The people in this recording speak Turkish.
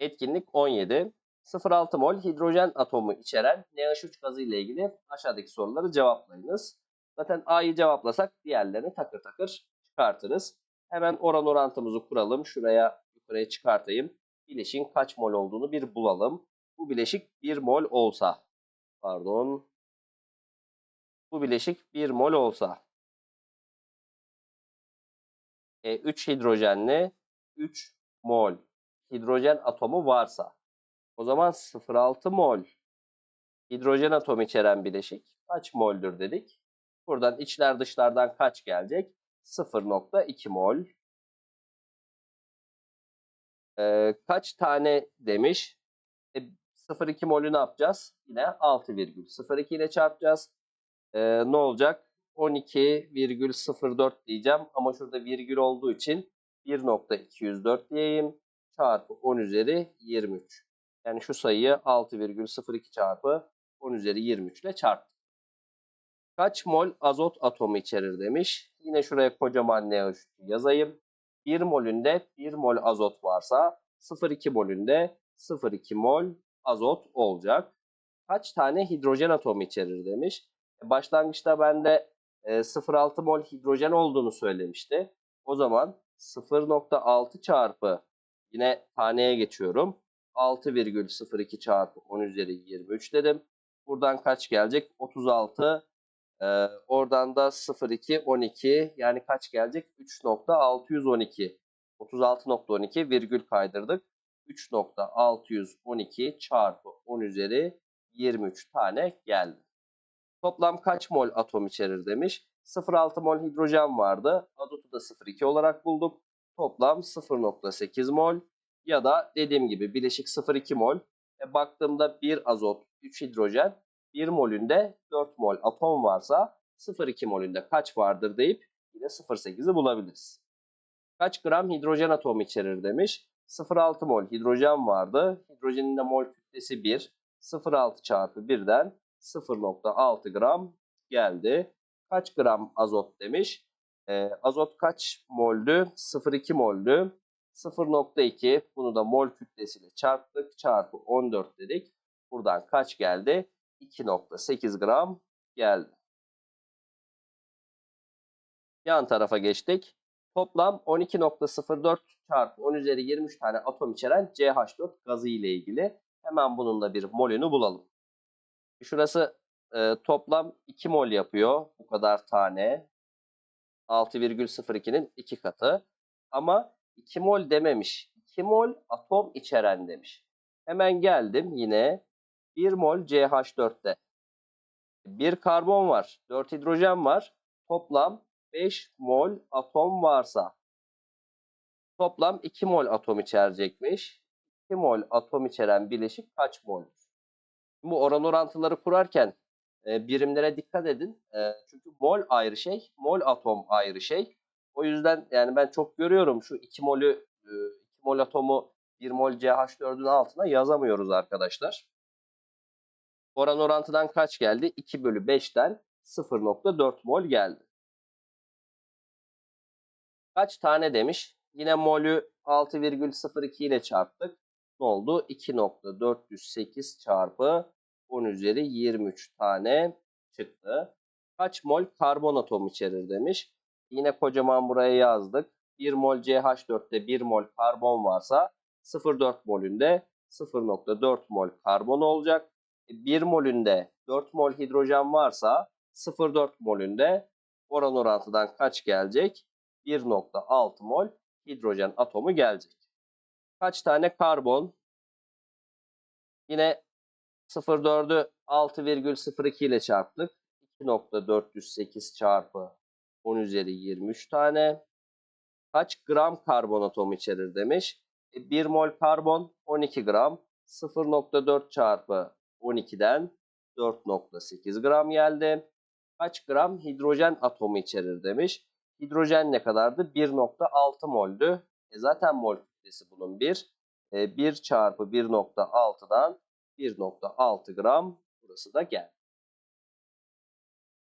Etkinlik 17. 0,6 mol hidrojen atomu içeren NH3 gazı ile ilgili aşağıdaki soruları cevaplayınız. Zaten A'yı cevaplasak diğerlerini takır takır çıkartırız. Hemen oran orantımızı kuralım. Şuraya yukarıya çıkartayım. Bileşin kaç mol olduğunu bir bulalım. Bu bileşik 1 mol olsa. Pardon. Bu bileşik 1 mol olsa. E, 3 hidrojenli 3 mol hidrojen atomu varsa o zaman 0,6 mol hidrojen atomu içeren bileşik kaç moldür dedik. Buradan içler dışlardan kaç gelecek? 0,2 mol. Ee, kaç tane demiş? E, 0,2 molü ne yapacağız? Yine 6,02 ile çarpacağız. Ee, ne olacak? 12,04 diyeceğim ama şurada virgül olduğu için 1.204 diyeyim çarpı 10 üzeri 23. Yani şu sayıyı 6,02 çarpı 10 üzeri 23 ile çarptık. Kaç mol azot atomu içerir demiş. Yine şuraya kocaman NH3 yazayım. 1 molünde 1 mol azot varsa 0,2 molünde 0,2 mol azot olacak. Kaç tane hidrojen atomu içerir demiş. Başlangıçta bende e, 0,6 mol hidrojen olduğunu söylemişti. O zaman 0,6 çarpı yine taneye geçiyorum. 6,02 çarpı 10 üzeri 23 dedim. Buradan kaç gelecek? 36. Ee, oradan da 0,2, 12. Yani kaç gelecek? 3.612. 36.12 virgül kaydırdık. 3.612 çarpı 10 üzeri 23 tane geldi. Toplam kaç mol atom içerir demiş. 0,6 mol hidrojen vardı. Azotu da 0,2 olarak bulduk. Toplam 0,8 mol ya da dediğim gibi bileşik 0,2 mol. E, baktığımda 1 azot, 3 hidrojen, 1 molünde 4 mol atom varsa 0,2 molünde kaç vardır deyip yine 0,8'i bulabiliriz. Kaç gram hidrojen atomu içerir demiş. 0,6 mol hidrojen vardı. Hidrojenin de mol kütlesi 1. 0,6 çarpı 1'den 0,6 gram geldi. Kaç gram azot demiş. E, azot kaç moldü? 0,2 moldü. 0.2 bunu da mol kütlesiyle çarptık. Çarpı 14 dedik. Buradan kaç geldi? 2.8 gram geldi. Yan tarafa geçtik. Toplam 12.04 çarpı 10 üzeri 23 tane atom içeren CH4 gazı ile ilgili. Hemen bunun da bir molünü bulalım. Şurası e, toplam 2 mol yapıyor. Bu kadar tane. 6,02'nin 2 katı. Ama 2 mol dememiş. 2 mol atom içeren demiş. Hemen geldim yine 1 mol CH4'te. 1 karbon var, 4 hidrojen var. Toplam 5 mol atom varsa toplam 2 mol atom içerecekmiş. 2 mol atom içeren bileşik kaç moldur? Bu oran orantıları kurarken birimlere dikkat edin. Çünkü mol ayrı şey, mol atom ayrı şey. O yüzden yani ben çok görüyorum şu 2 molü 2 mol atomu 1 mol CH4'ün altına yazamıyoruz arkadaşlar. Oran orantıdan kaç geldi? 2 bölü 5'ten 0.4 mol geldi. Kaç tane demiş? Yine molü 6,02 ile çarptık. Ne oldu? 2.408 çarpı 10 üzeri 23 tane çıktı. Kaç mol karbon atomu içerir demiş. Yine kocaman buraya yazdık. 1 mol CH4'te 1 mol karbon varsa 0,4 molünde 0,4 mol karbon olacak. 1 molünde 4 mol hidrojen varsa 0,4 molünde oran orantıdan kaç gelecek? 1,6 mol hidrojen atomu gelecek. Kaç tane karbon? Yine 0,4'ü 6,02 ile çarptık. 2,408 çarpı 10 üzeri 23 tane. Kaç gram karbon atomu içerir demiş. 1 e, mol karbon 12 gram. 0.4 çarpı 12'den 4.8 gram geldi. Kaç gram hidrojen atomu içerir demiş. Hidrojen ne kadardı? 1.6 moldü. E zaten mol kütlesi bunun 1. E 1 çarpı 1.6'dan 1.6 gram burası da geldi.